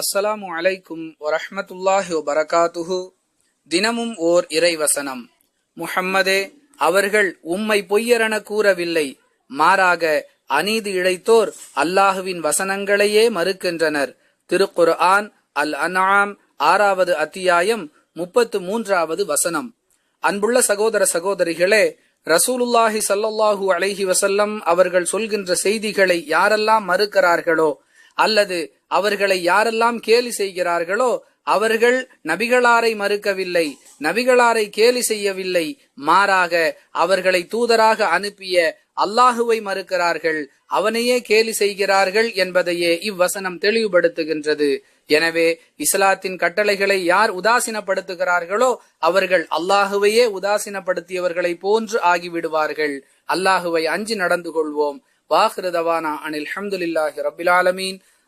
அஸ்ஸலாமு அலைக்கும் வரஹமத்துல்லாஹி வபரகாத்துஹு. தினமும் ஓர் இறைவசனம். முஹம்மதே அவர்கள் உம்மை பொய்யரென கூறவில்லை. மாறாக அநீதி இழைத்தோர் அல்லாஹுவின் வசனங்களையே மறுக்கின்றனர். திருக்குர்ஆன் அல் அனாம் ஆறாவது அத்தியாயம் முப்பத்து மூன்றாவது வசனம். அன்புள்ள சகோதர சகோதரிகளே ரசூலுல்லாஹி ஸல்லல்லாஹு அலைஹி வசல்லம் அவர்கள் சொல்கின்ற செய்திகளை யாரெல்லாம் மறுக்கிறார்களோ அல்லது அவர்களை யாரெல்லாம் கேலி செய்கிறார்களோ அவர்கள் நபிகளாரை மறுக்கவில்லை நபிகளாரை கேலி செய்யவில்லை. மாறாக அவர்களை தூதராக அனுப்பிய அல்லாஹுவை மறுக்கிறார்கள் அவனையே கேலி செய்கிறார்கள் என்பதையே இவ்வசனம் தெளிவுபடுத்துகின்றது. எனவே இஸ்லாத்தின் கட்டளைகளை யார் உதாசீனப்படுத்துகிறார்களோ அவர்கள் அல்லாஹுவையே உதாசீனப்படுத்தியவர்களை போன்று ஆகிவிடுவார்கள். அல்லாஹுவை அஞ்சு நடந்து கொள்வோம். வாஹ்ருதவானா அனில் அஹமதுல்லாஹி ரபில் ஆலமீன்.